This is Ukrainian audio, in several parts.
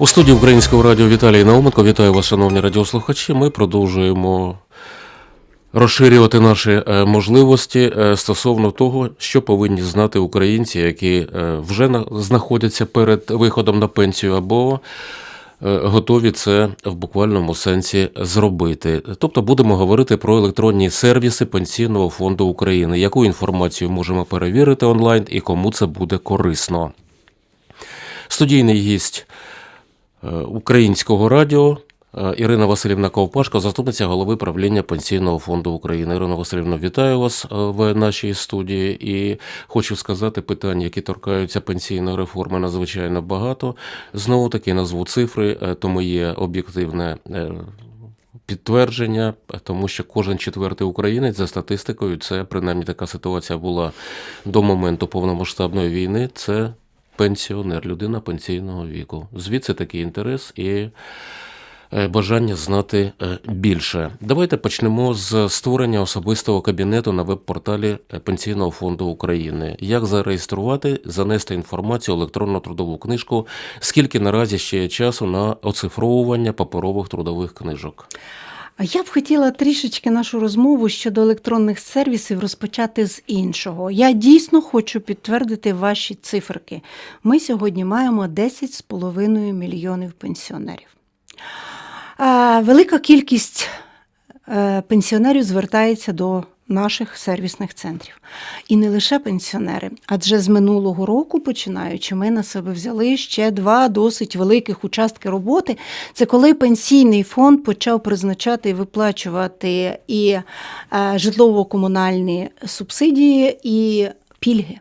У студії Українського радіо Віталій Науменко. Вітаю вас, шановні радіослухачі. Ми продовжуємо розширювати наші е, можливості е, стосовно того, що повинні знати українці, які е, вже знаходяться перед виходом на пенсію або готові це в буквальному сенсі зробити. Тобто будемо говорити про електронні сервіси Пенсійного фонду України. Яку інформацію можемо перевірити онлайн і кому це буде корисно? Студійний гість українського радіо е, Ірина Васильівна Ковпашко, заступниця голови правління Пенсійного фонду України. Ірина Васильівна, вітаю вас е, в нашій студії. І хочу сказати, питань, які торкаються пенсійної реформи, надзвичайно багато. Знову таки назву цифри, е, тому є об'єктивне. е, Підтвердження, тому що кожен четвертий українець за статистикою, це принаймні така ситуація була до моменту повномасштабної війни. Це пенсіонер, людина пенсійного віку. Звідси такий інтерес і е, бажання знати е, більше. Давайте почнемо з створення особистого кабінету на веб-порталі е, Пенсійного фонду України. Як зареєструвати, занести інформацію електронну трудову книжку, скільки наразі ще є часу на оцифровування паперових трудових книжок? А я б хотіла трішечки нашу розмову щодо електронних сервісів розпочати з іншого. Я дійсно хочу підтвердити ваші циферки. Ми сьогодні маємо 10,5 мільйонів пенсіонерів. Велика кількість е, пенсіонерів звертається до наших сервісних центрів. І не лише пенсіонери, адже з минулого року, починаючи, ми на себе взяли ще два досить великих участки роботи. Це коли пенсійний фонд почав призначати і виплачувати і е, житлово-комунальні субсидії, і пільги.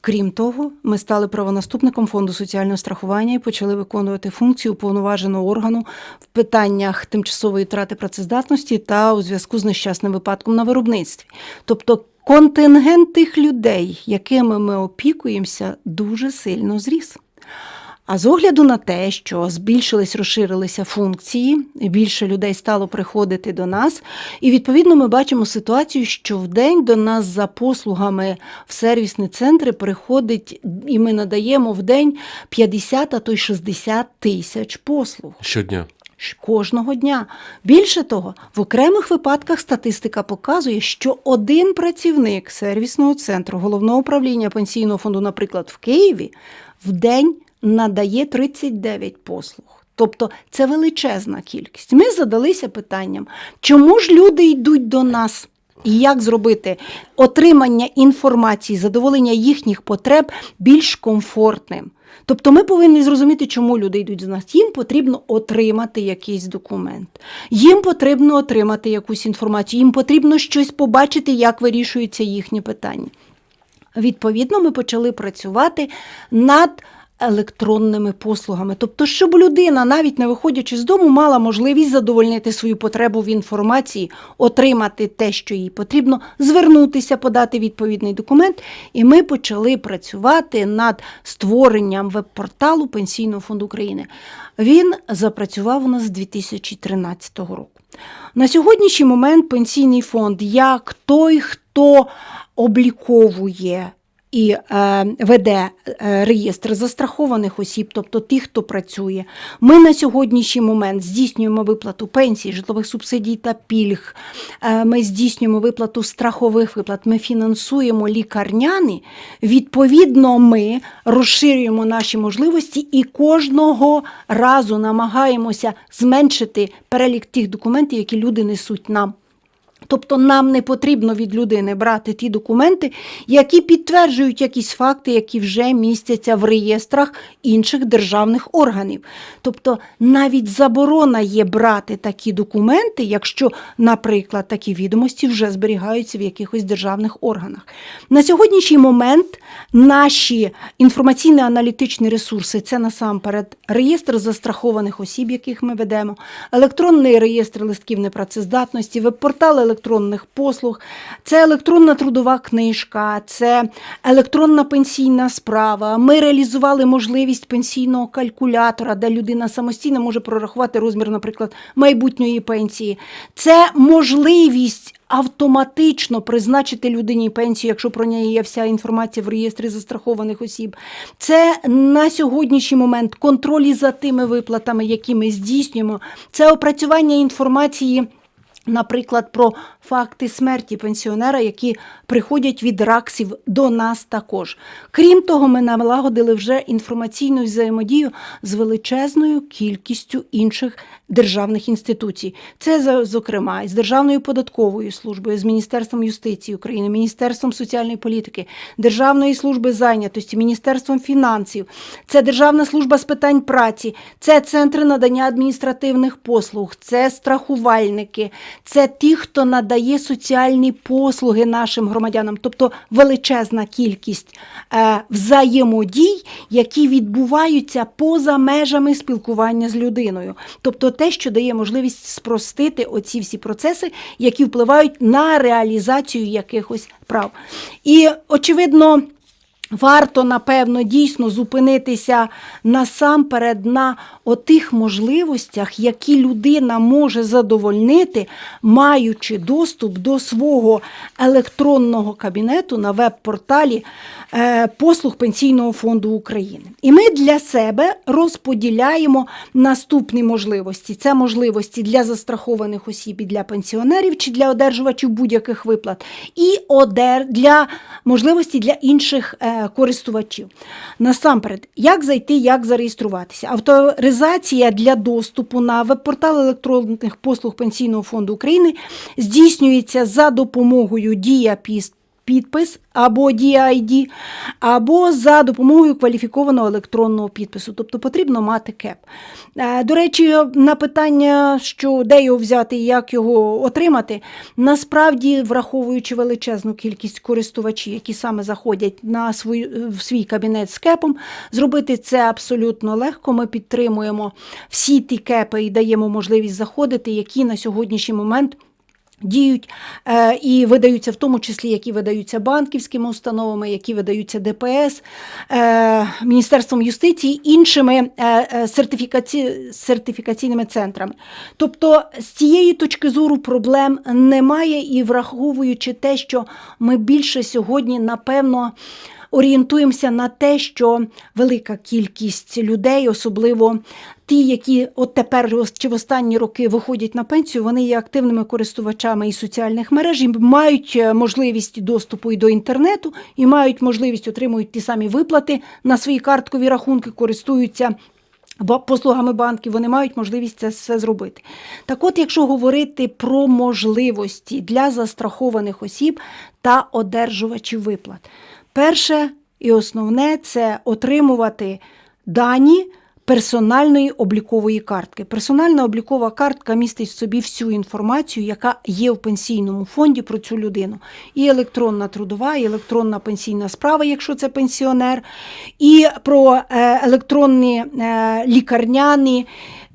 Крім того, ми стали правонаступником фонду соціального страхування і почали виконувати функцію уповноваженого органу в питаннях тимчасової втрати працездатності та у зв'язку з нещасним випадком на виробництві. Тобто контингент тих людей, якими ми опікуємося, дуже сильно зріс. А з огляду на те, що збільшились, розширилися функції, більше людей стало приходити до нас, і відповідно ми бачимо ситуацію, що в день до нас за послугами в сервісні центри приходить, і ми надаємо в день 50, а то й 60 тисяч послуг. Щодня. Кожного дня. Більше того, в окремих випадках статистика показує, що один працівник сервісного центру головного управління пенсійного фонду, наприклад, в Києві, в день надає 39 послуг. Тобто це величезна кількість. Ми задалися питанням, чому ж люди йдуть до нас? І як зробити отримання інформації, задоволення їхніх потреб більш комфортним? Тобто ми повинні зрозуміти, чому люди йдуть до нас. Їм потрібно отримати якийсь документ, їм потрібно отримати якусь інформацію, їм потрібно щось побачити, як вирішуються їхні питання. Відповідно, ми почали працювати над електронними послугами. Тобто, щоб людина, навіть не виходячи з дому, мала можливість задовольнити свою потребу в інформації, отримати те, що їй потрібно, звернутися, подати відповідний документ. І ми почали працювати над створенням веб-порталу Пенсійного фонду України. Він запрацював у нас з 2013 року. На сьогоднішній момент пенсійний фонд, як той, хто обліковує і е, веде е, реєстр застрахованих осіб, тобто тих, хто працює. Ми на сьогоднішній момент здійснюємо виплату пенсій, житлових субсидій та пільг. Е, ми здійснюємо виплату страхових виплат. Ми фінансуємо лікарняни. Відповідно, ми розширюємо наші можливості і кожного разу намагаємося зменшити перелік тих документів, які люди несуть нам. Тобто нам не потрібно від людини брати ті документи, які підтверджують якісь факти, які вже містяться в реєстрах інших державних органів. Тобто навіть заборона є брати такі документи, якщо, наприклад, такі відомості вже зберігаються в якихось державних органах. На сьогоднішній момент наші інформаційно-аналітичні ресурси це насамперед реєстр застрахованих осіб, яких ми ведемо, електронний реєстр листків непрацездатності, веб-портал електронних послуг, це електронна трудова книжка, це електронна пенсійна справа. Ми реалізували можливість пенсійного калькулятора, де людина самостійно може прорахувати розмір, наприклад, майбутньої пенсії. Це можливість автоматично призначити людині пенсію, якщо про неї є вся інформація в реєстрі застрахованих осіб. Це на сьогоднішній момент контролі за тими виплатами, які ми здійснюємо. Це опрацювання інформації. Наприклад, про факти смерті пенсіонера, які приходять від раксів до нас також. Крім того, ми налагодили вже інформаційну взаємодію з величезною кількістю інших державних інституцій. Це, зокрема, із Державною податковою службою, з Міністерством юстиції України, Міністерством соціальної політики, Державної служби зайнятості, Міністерством фінансів, це Державна служба з питань праці, це центри надання адміністративних послуг, це страхувальники, це ті, хто надає соціальні послуги нашим громадянам, тобто величезна кількість е, взаємодій, які відбуваються поза межами спілкування з людиною. Тобто те, що дає можливість спростити оці всі процеси, які впливають на реалізацію якихось прав. І очевидно. Варто, напевно, дійсно зупинитися насамперед на отих можливостях, які людина може задовольнити, маючи доступ до свого електронного кабінету на веб-порталі е, послуг Пенсійного фонду України. І ми для себе розподіляємо наступні можливості: це можливості для застрахованих осіб і для пенсіонерів чи для одержувачів будь-яких виплат, і для можливості для інших е, користувачів. Насамперед, як зайти, як зареєструватися? Авторизація для доступу на веб-портал електронних послуг Пенсійного фонду України здійснюється за допомогою Дія Піст підпис або DID, або за допомогою кваліфікованого електронного підпису. Тобто потрібно мати КЕП. Е, До речі, на питання, що де його взяти і як його отримати, насправді, враховуючи величезну кількість користувачів, які саме заходять на свій, в свій кабінет з кепом, зробити це абсолютно легко. Ми підтримуємо всі ті кепи і даємо можливість заходити, які на сьогоднішній момент. Діють е, і видаються, в тому числі, які видаються банківськими установами, які видаються ДПС, е, Міністерством юстиції, іншими е, сертифікаці... сертифікаційними центрами. Тобто, з цієї точки зору проблем немає, і враховуючи те, що ми більше сьогодні, напевно, орієнтуємося на те, що велика кількість людей, особливо ті, які от тепер чи в останні роки виходять на пенсію, вони є активними користувачами і соціальних мереж, і мають е, можливість доступу і до інтернету, і мають можливість отримують ті самі виплати на свої карткові рахунки, користуються. Послугами банків вони мають можливість це все зробити. Так от, якщо говорити про можливості для застрахованих осіб та одержувачів виплат, перше і основне це отримувати дані персональної облікової картки. Персональна облікова картка містить в собі всю інформацію, яка є в пенсійному фонді про цю людину. І електронна трудова, і електронна пенсійна справа, якщо це пенсіонер, і про е, електронні е, лікарняні.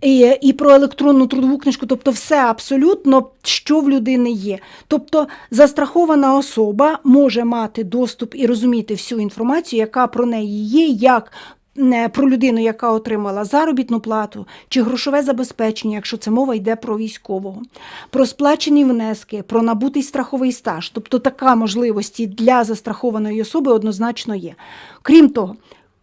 І, і про електронну трудову книжку, тобто все абсолютно, що в людини є. Тобто застрахована особа може мати доступ і розуміти всю інформацію, яка про неї є, як про людину, яка отримала заробітну плату чи грошове забезпечення, якщо це мова йде про військового, про сплачені внески, про набутий страховий стаж. Тобто така можливості для застрахованої особи однозначно є. Крім того,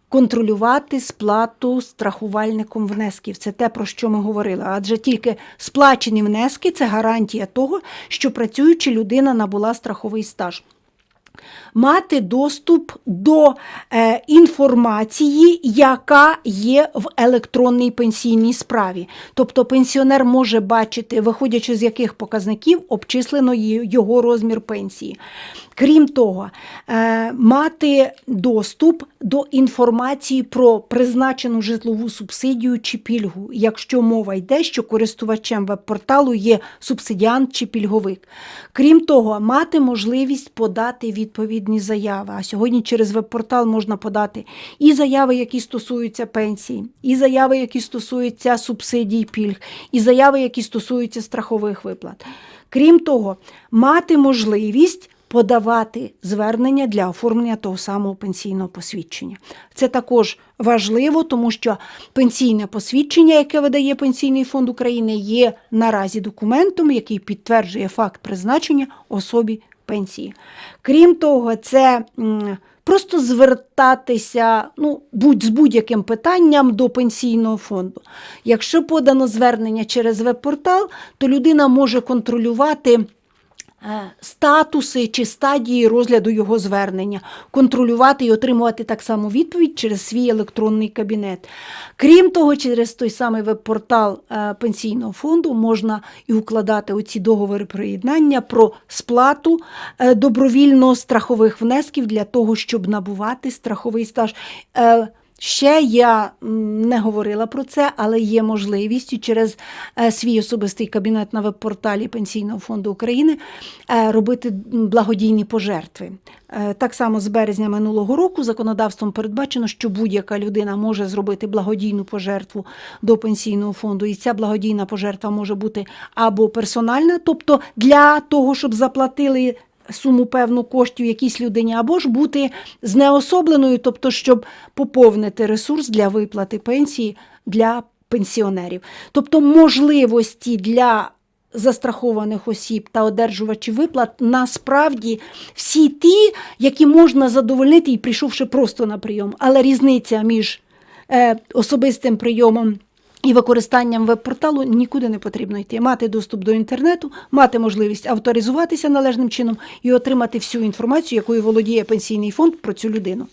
контролювати сплату страхувальником внесків. Це те, про що ми говорили. Адже тільки сплачені внески це гарантія того, що працюючи людина набула страховий стаж. Мати доступ до е, інформації, яка є в електронній пенсійній справі. Тобто пенсіонер може бачити, виходячи з яких показників обчислено його розмір пенсії. Крім того, е, мати доступ до інформації про призначену житлову субсидію чи пільгу, якщо мова йде, що користувачем веб-порталу є субсидіант чи пільговик. Крім того, мати можливість подати відповідні заяви. А сьогодні через веб-портал можна подати і заяви, які стосуються пенсії, і заяви, які стосуються субсидій пільг, і заяви, які стосуються страхових виплат. Крім того, мати можливість подавати звернення для оформлення того самого пенсійного посвідчення. Це також важливо, тому що пенсійне посвідчення, яке видає Пенсійний фонд України, є наразі документом, який підтверджує факт призначення особі пенсії. Крім того, це просто звертатися ну, будь, з будь-яким питанням до пенсійного фонду. Якщо подано звернення через веб-портал, то людина може контролювати. Е, Статуси чи стадії розгляду його звернення, контролювати і отримувати так само відповідь через свій електронний кабінет. Крім того, через той самий веб-портал е, пенсійного фонду можна і укладати оці договори приєднання про сплату е, добровільно страхових внесків для того, щоб набувати страховий стаж. Ще я не говорила про це, але є можливість через е, свій особистий кабінет на веб-порталі Пенсійного фонду України е, робити благодійні пожертви. Е, Так само з березня минулого року законодавством передбачено, що будь-яка людина може зробити благодійну пожертву до пенсійного фонду, і ця благодійна пожертва може бути або персональна, тобто для того, щоб заплатили суму певну коштів якійсь людині, або ж бути знеособленою, тобто, щоб поповнити ресурс для виплати пенсії для пенсіонерів. Тобто можливості для застрахованих осіб та одержувачів виплат насправді всі ті, які можна задовольнити і прийшовши просто на прийом. Але різниця між е, особистим прийомом і використанням веб-порталу нікуди не потрібно йти. Мати доступ до інтернету, мати можливість авторизуватися належним чином і отримати всю інформацію, якою володіє пенсійний фонд про цю людину.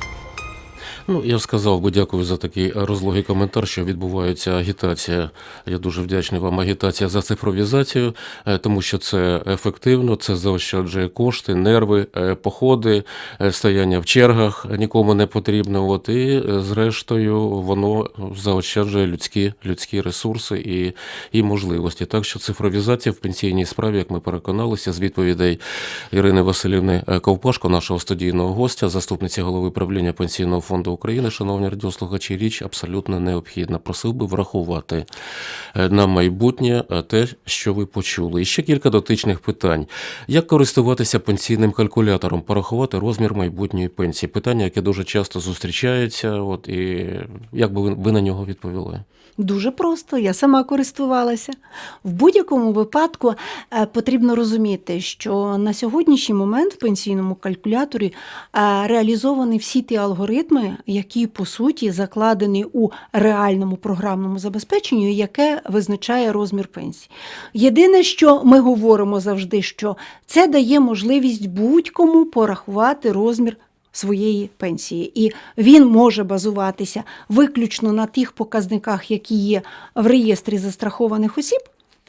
Ну, я б сказав би дякую за такий розлогий коментар, що відбувається агітація. Я дуже вдячний вам. Агітація за цифровізацію, е, тому що це ефективно, це заощаджує кошти, нерви, е, походи, е, стояння в чергах нікому не потрібно. От і зрештою воно заощаджує людські, людські ресурси і, і можливості. Так що цифровізація в пенсійній справі, як ми переконалися, з відповідей Ірини Василівни е, Ковпашко, нашого студійного гостя, заступниці голови правління пенсійного фонду України, шановні радіослухачі, річ абсолютно необхідна. Просив би врахувати е, на майбутнє е, те, що ви почули. І ще кілька дотичних питань: як користуватися пенсійним калькулятором, порахувати розмір майбутньої пенсії? Питання, яке дуже часто зустрічається. От і як би ви, на нього відповіли? Дуже просто, я сама користувалася. В будь-якому випадку е, потрібно розуміти, що на сьогоднішній момент в пенсійному калькуляторі реалізовані всі ті алгоритми, які по суті закладені у реальному програмному забезпеченні, яке визначає розмір пенсії. Єдине, що ми говоримо завжди, що це дає можливість будь-кому порахувати розмір своєї пенсії, і він може базуватися виключно на тих показниках, які є в реєстрі застрахованих осіб.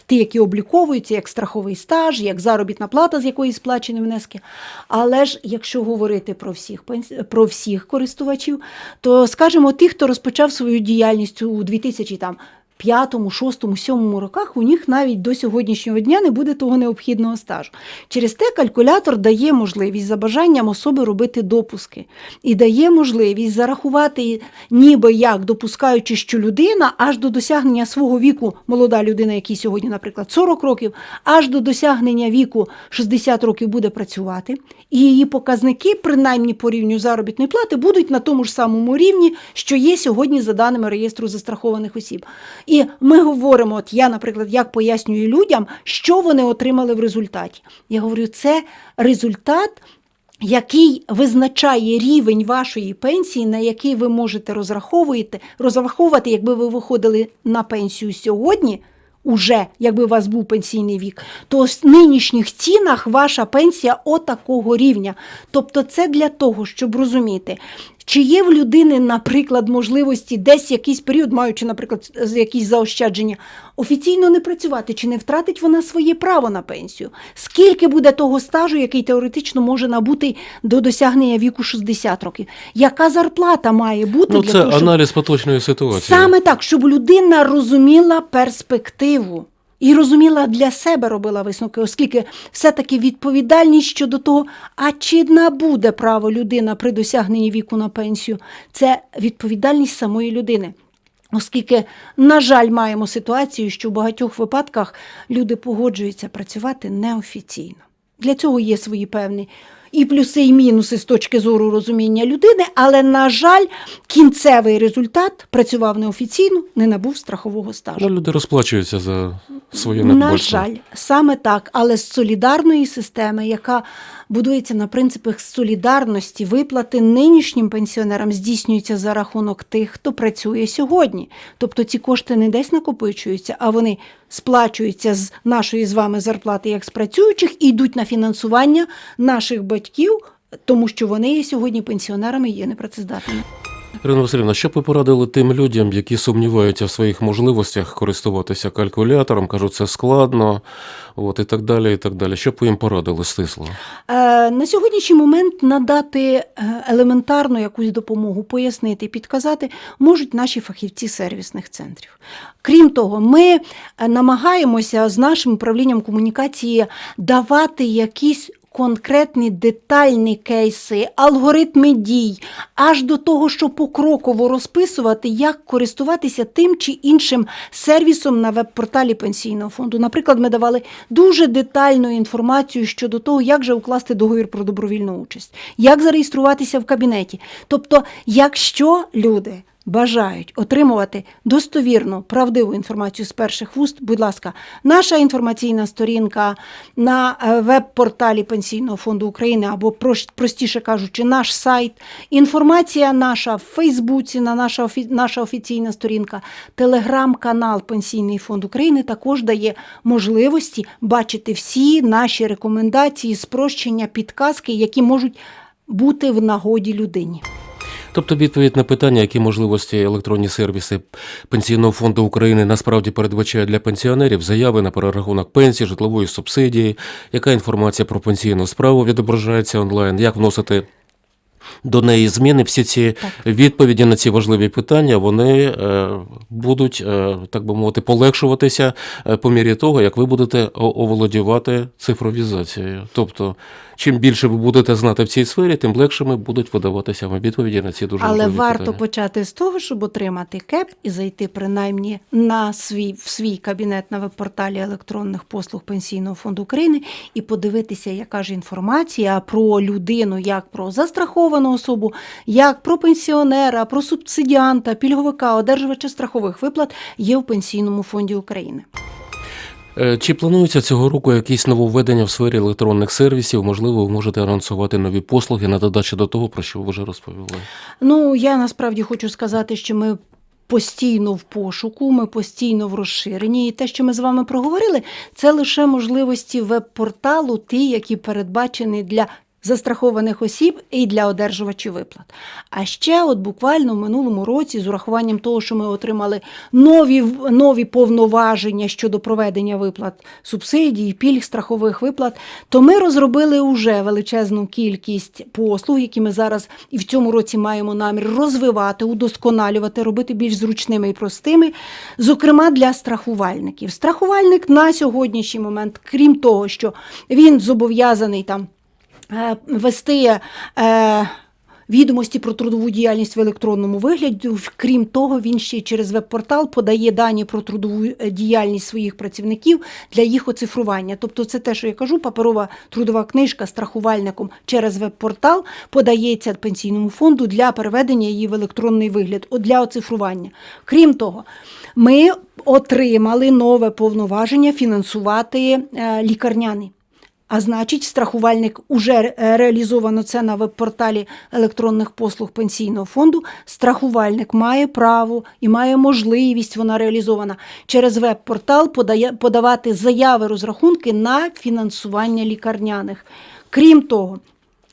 Ті, які обліковуються як страховий стаж, як заробітна плата, з якої сплачені внески. Але ж якщо говорити про всіх про всіх користувачів, то скажімо, тих, хто розпочав свою діяльність у 2000 там. П'ятому, шостому, сьомому роках у них навіть до сьогоднішнього дня не буде того необхідного стажу. Через те калькулятор дає можливість за бажанням особи робити допуски і дає можливість зарахувати, ніби як допускаючи, що людина аж до досягнення свого віку, молода людина, якій сьогодні, наприклад, 40 років, аж до досягнення віку 60 років буде працювати, і її показники, принаймні по рівню заробітної плати, будуть на тому ж самому рівні, що є сьогодні за даними реєстру застрахованих осіб. І ми говоримо, от я, наприклад, як пояснюю людям, що вони отримали в результаті. Я говорю, це результат. Який визначає рівень вашої пенсії, на який ви можете розраховувати, розраховувати, якби ви виходили на пенсію сьогодні, уже якби у вас був пенсійний вік, то в нинішніх цінах ваша пенсія отакого рівня. Тобто, це для того, щоб розуміти, чи є в людини, наприклад, можливості десь якийсь період, маючи, наприклад, якісь заощадження, офіційно не працювати, чи не втратить вона своє право на пенсію? Скільки буде того стажу, який теоретично може набути до досягнення віку 60 років? Яка зарплата має бути Ну, для це того, щоб... аналіз поточної ситуації. Саме так, щоб людина розуміла перспективу. І розуміла для себе робила висновки, оскільки все-таки відповідальність щодо того, а чи набуде право людина при досягненні віку на пенсію, це відповідальність самої людини. Оскільки, на жаль, маємо ситуацію, що в багатьох випадках люди погоджуються працювати неофіційно. Для цього є свої певні і плюси, і мінуси з точки зору розуміння людини, але, на жаль, кінцевий результат працював неофіційно, не набув страхового стажу. Ну, люди розплачуються за своє На жаль, саме так, але з солідарної системи, яка будується на принципах солідарності, виплати нинішнім пенсіонерам здійснюються за рахунок тих, хто працює сьогодні. Тобто ці кошти не десь накопичуються, а вони сплачуються з нашої з вами зарплати як з працюючих і йдуть на фінансування наших батьків, тому що вони є сьогодні пенсіонерами і є непрацездатними. Ірина Васильівна, що б ви порадили тим людям, які сумніваються в своїх можливостях користуватися калькулятором, кажуть, це складно, от, і так далі, і так далі. Що б ви їм порадили стисло? Е, На сьогоднішній момент надати е, елементарну якусь допомогу, пояснити, підказати можуть наші фахівці сервісних центрів. Крім того, ми е, намагаємося з нашим управлінням комунікації давати якісь. Конкретні детальні кейси, алгоритми дій, аж до того, що покроково розписувати, як користуватися тим чи іншим сервісом на веб-порталі пенсійного фонду. Наприклад, ми давали дуже детальну інформацію щодо того, як же укласти договір про добровільну участь, як зареєструватися в кабінеті. Тобто, якщо люди бажають отримувати достовірну, правдиву інформацію з перших вуст, будь ласка, наша інформаційна сторінка на е, веб-порталі Пенсійного фонду України або простіше кажучи, наш сайт, інформація наша в Фейсбуці, на наша, наша офіційна сторінка, телеграм-канал Пенсійний фонд України також дає можливості бачити всі наші рекомендації, спрощення, підказки, які можуть бути в нагоді людині. Тобто відповідь на питання, які можливості електронні сервіси Пенсійного фонду України насправді передбачають для пенсіонерів, заяви на перерахунок пенсії, житлової субсидії, яка інформація про пенсійну справу відображається онлайн, як вносити до неї зміни. Всі ці відповіді на ці важливі питання вони е, будуть, е, так би мовити, полегшуватися е, по мірі того, як ви будете оволодівати цифровізацією. Тобто, чим більше ви будете знати в цій сфері, тим легшими будуть видаватися вам відповіді на ці дуже Але варто питання. почати з того, щоб отримати КЕП і зайти принаймні на свій в свій кабінет на веб-порталі електронних послуг Пенсійного фонду України і подивитися, яка ж інформація про людину, як про застраховану особу, як про пенсіонера, про субсидіанта, пільговика, одержувача страхових виплат є в Пенсійному фонді України. Е, Чи планується цього року якісь нововведення в сфері електронних сервісів? Можливо, ви можете анонсувати нові послуги на додачу до того, про що ви вже розповіли. Ну, я насправді хочу сказати, що ми постійно в пошуку, ми постійно в розширенні. І те, що ми з вами проговорили, це лише можливості веб-порталу, ті, які передбачені для. Застрахованих осіб і для одержувачів виплат. А ще, от буквально в минулому році, з урахуванням того, що ми отримали нові, нові повноваження щодо проведення виплат субсидій, пільг страхових виплат, то ми розробили уже величезну кількість послуг, які ми зараз і в цьому році маємо намір розвивати, удосконалювати, робити більш зручними і простими, зокрема для страхувальників. Страхувальник на сьогоднішній момент, крім того, що він зобов'язаний там вести. Е, Відомості про трудову діяльність в електронному вигляді. Крім того, він ще через веб-портал подає дані про трудову е, діяльність своїх працівників для їх оцифрування. Тобто, це те, що я кажу, паперова трудова книжка страхувальником через веб-портал подається пенсійному фонду для переведення її в електронний вигляд, для оцифрування. Крім того, ми отримали нове повноваження фінансувати е, лікарняний. А значить, страхувальник уже е, реалізовано це на веб-порталі електронних послуг пенсійного фонду. Страхувальник має право і має можливість, вона реалізована через веб-портал подає, подавати заяви розрахунки на фінансування лікарняних. Крім того,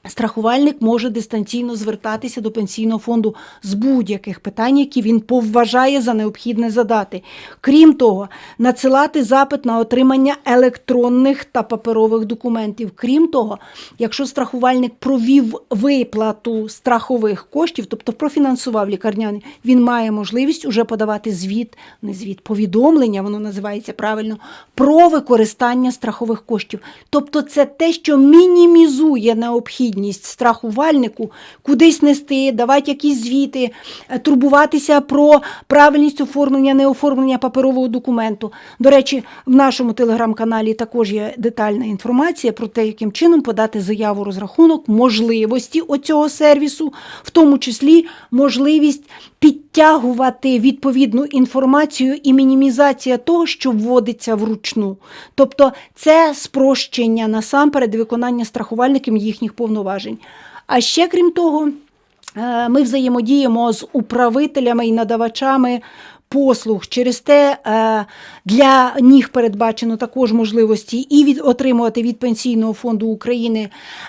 Страхувальник може дистанційно звертатися до пенсійного фонду з будь-яких питань, які він поважає за необхідне задати. Крім того, надсилати запит на отримання електронних та паперових документів. Крім того, якщо страхувальник провів виплату страхових коштів, тобто профінансував лікарняний, він має можливість уже подавати звіт, не звіт, повідомлення, воно називається правильно, про використання страхових коштів. Тобто, це те, що мінімізує необхідність необхідність страхувальнику кудись нести, давати якісь звіти, е, турбуватися про правильність оформлення, неоформлення паперового документу. До речі, в нашому телеграм-каналі також є детальна інформація про те, яким чином подати заяву розрахунок можливості оцього сервісу, в тому числі можливість підтягувати відповідну інформацію і мінімізація того, що вводиться вручну. Тобто це спрощення насамперед виконання страхувальникам їхніх повноважень. А ще крім того, е, ми взаємодіємо з управителями і надавачами послуг. Через те е, для них передбачено також можливості і від отримувати від Пенсійного фонду України,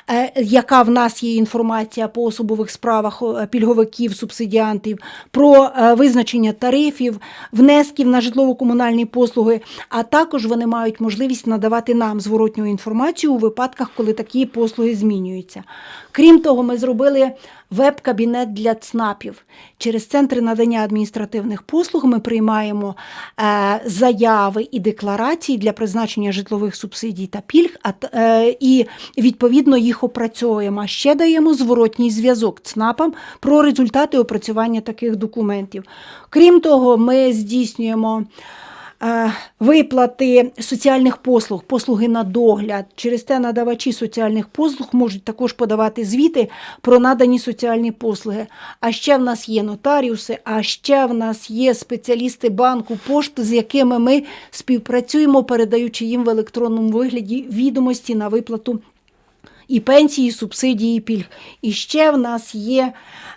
е, яка в нас є інформація по особових справах пільговиків, субсидіантів, про е, визначення тарифів, внесків на житлово-комунальні послуги, а також вони мають можливість надавати нам зворотню інформацію у випадках, коли такі послуги змінюються. Крім того, ми зробили веб-кабінет для ЦНАПів. Через центри надання адміністративних послуг ми приймаємо е, заяви і декларації для призначення житлових субсидій та пільг, а, е, і відповідно їх опрацьовуємо. Ще даємо зворотній зв'язок ЦНАПам про результати опрацювання таких документів. Крім того, ми здійснюємо. Е, Виплати соціальних послуг, послуги на догляд. Через те надавачі соціальних послуг можуть також подавати звіти про надані соціальні послуги. А ще в нас є нотаріуси, а ще в нас є спеціалісти банку пошти, з якими ми співпрацюємо, передаючи їм в електронному вигляді відомості на виплату і пенсії, і субсидії, і пільг. І ще в нас є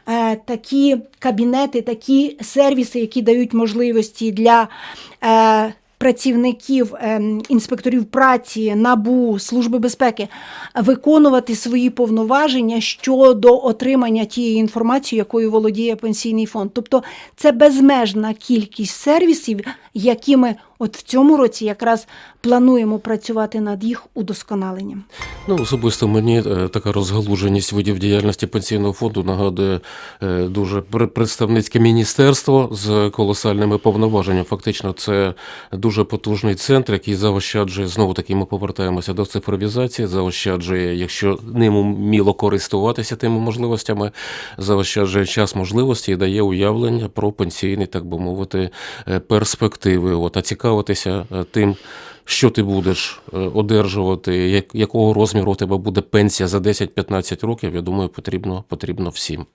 е, такі кабінети, такі сервіси, які дають можливості для. Е, Працівників ем, інспекторів праці, набу, служби безпеки виконувати свої повноваження щодо отримання тієї інформації, якою володіє пенсійний фонд. Тобто це безмежна кількість сервісів, які ми от в цьому році якраз плануємо працювати над їх удосконаленням. Ну, особисто мені е, така розгалуженість видів діяльності пенсійного фонду нагадує е, дуже пр- представницьке міністерство з колосальними повноваженнями. Фактично, це дуже потужний центр, який заощаджує знову таки. Ми повертаємося до цифровізації, заощаджує, якщо ним уміло користуватися тими можливостями, заощаджує час можливості і дає уявлення про пенсійні, так би мовити, е, перспективи. От а цікавитися е, тим. Що ти будеш е, одержувати, якого розміру у тебе буде пенсія за 10-15 років, я думаю, потрібно, потрібно всім.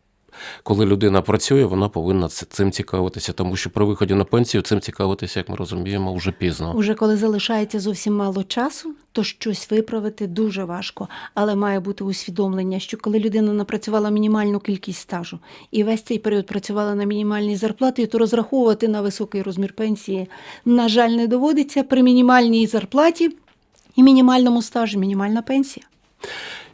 Коли людина працює, вона повинна цим цікавитися, тому що при виході на пенсію цим цікавитися, як ми розуміємо, вже пізно. Уже коли залишається зовсім мало часу, то щось виправити дуже важко. Але має бути усвідомлення, що коли людина напрацювала мінімальну кількість стажу і весь цей період працювала на мінімальній зарплаті, то розраховувати на високий розмір пенсії, на жаль, не доводиться при мінімальній зарплаті і мінімальному стажі мінімальна пенсія.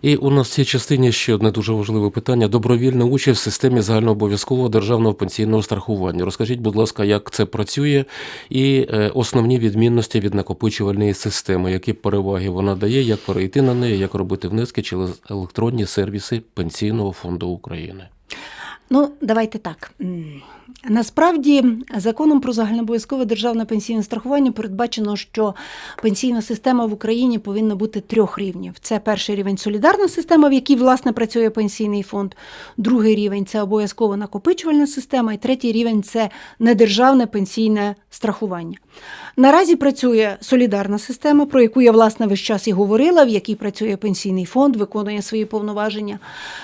І у нас в цій частині ще одне дуже важливе питання: добровільна участь в системі загальнообов'язкового державного пенсійного страхування. Розкажіть, будь ласка, як це працює, і е, основні відмінності від накопичувальної системи, які переваги вона дає, як перейти на неї, як робити внески через електронні сервіси Пенсійного фонду України. Ну, давайте так. Насправді, законом про загальнообов'язкове державне пенсійне страхування передбачено, що пенсійна система в Україні повинна бути трьох рівнів. Це перший рівень солідарна система, в якій власне працює пенсійний фонд. Другий рівень це обов'язкова накопичувальна система, і третій рівень це недержавне пенсійне страхування. Наразі працює солідарна система, про яку я власне весь час і говорила, в якій працює пенсійний фонд, виконує свої повноваження.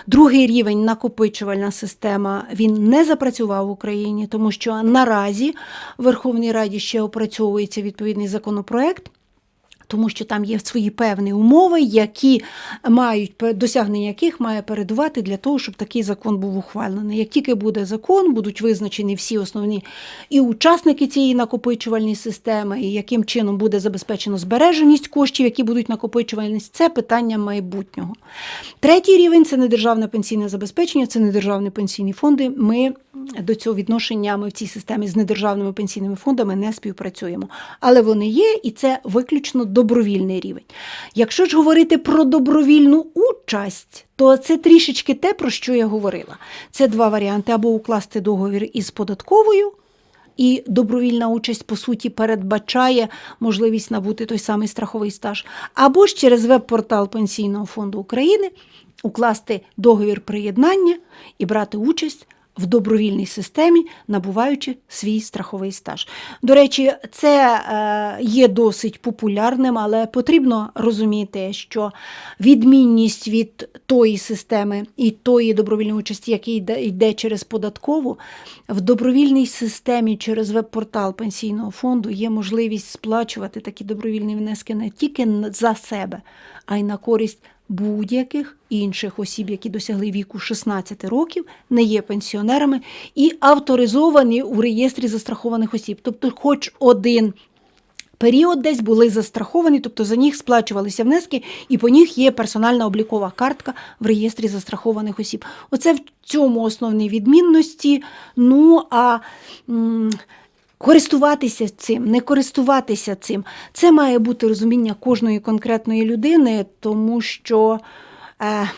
Другий рівень накопичувальна система він не запрацював в Україні, тому що наразі в Верховній Раді ще опрацьовується відповідний законопроект. Тому що там є свої певні умови, які мають досягнення яких має передувати для того, щоб такий закон був ухвалений. Як тільки буде закон, будуть визначені всі основні і учасники цієї накопичувальної системи, і яким чином буде забезпечено збереженість коштів, які будуть накопичувальність, це питання майбутнього. Третій рівень це недержавне пенсійне забезпечення, це недержавні пенсійні фонди. Ми до цього відношення ми в цій системі з недержавними пенсійними фондами не співпрацюємо. Але вони є, і це виключно добровільний рівень. Якщо ж говорити про добровільну участь, то це трішечки те, про що я говорила. Це два варіанти: або укласти договір із податковою. І добровільна участь, по суті, передбачає можливість набути той самий страховий стаж. Або ж через веб-портал Пенсійного фонду України укласти договір приєднання і брати участь в добровільній системі, набуваючи свій страховий стаж. До речі, це е, є досить популярним, але потрібно розуміти, що відмінність від тої системи і тої добровільної участі, яка йде, йде через податкову, в добровільній системі через веб-портал пенсійного фонду є можливість сплачувати такі добровільні внески не тільки за себе, а й на користь будь-яких інших осіб, які досягли віку 16 років, не є пенсіонерами і авторизовані у реєстрі застрахованих осіб. Тобто, хоч один період десь були застраховані, тобто за них сплачувалися внески, і по них є персональна облікова картка в реєстрі застрахованих осіб. Оце в цьому основні відмінності. Ну а користуватися цим, не користуватися цим, це має бути розуміння кожної конкретної людини, тому що. Е,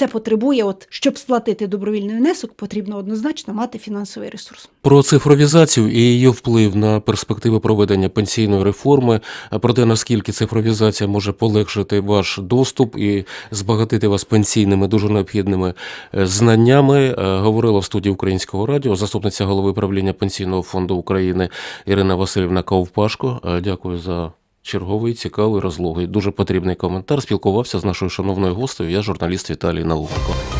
це потребує, от, щоб сплатити добровільний внесок, потрібно однозначно мати фінансовий ресурс. Про цифровізацію і її вплив на перспективи проведення пенсійної реформи, про те, наскільки цифровізація може полегшити ваш доступ і збагатити вас пенсійними дуже необхідними е, знаннями, е, говорила в студії Українського радіо заступниця голови правління Пенсійного фонду України Ірина Васильівна Ковпашко. Е, Дякую за. Черговий цікавий розлогий, дуже потрібний коментар. Спілкувався з нашою шановною гостею. Я журналіст Віталій Науменко.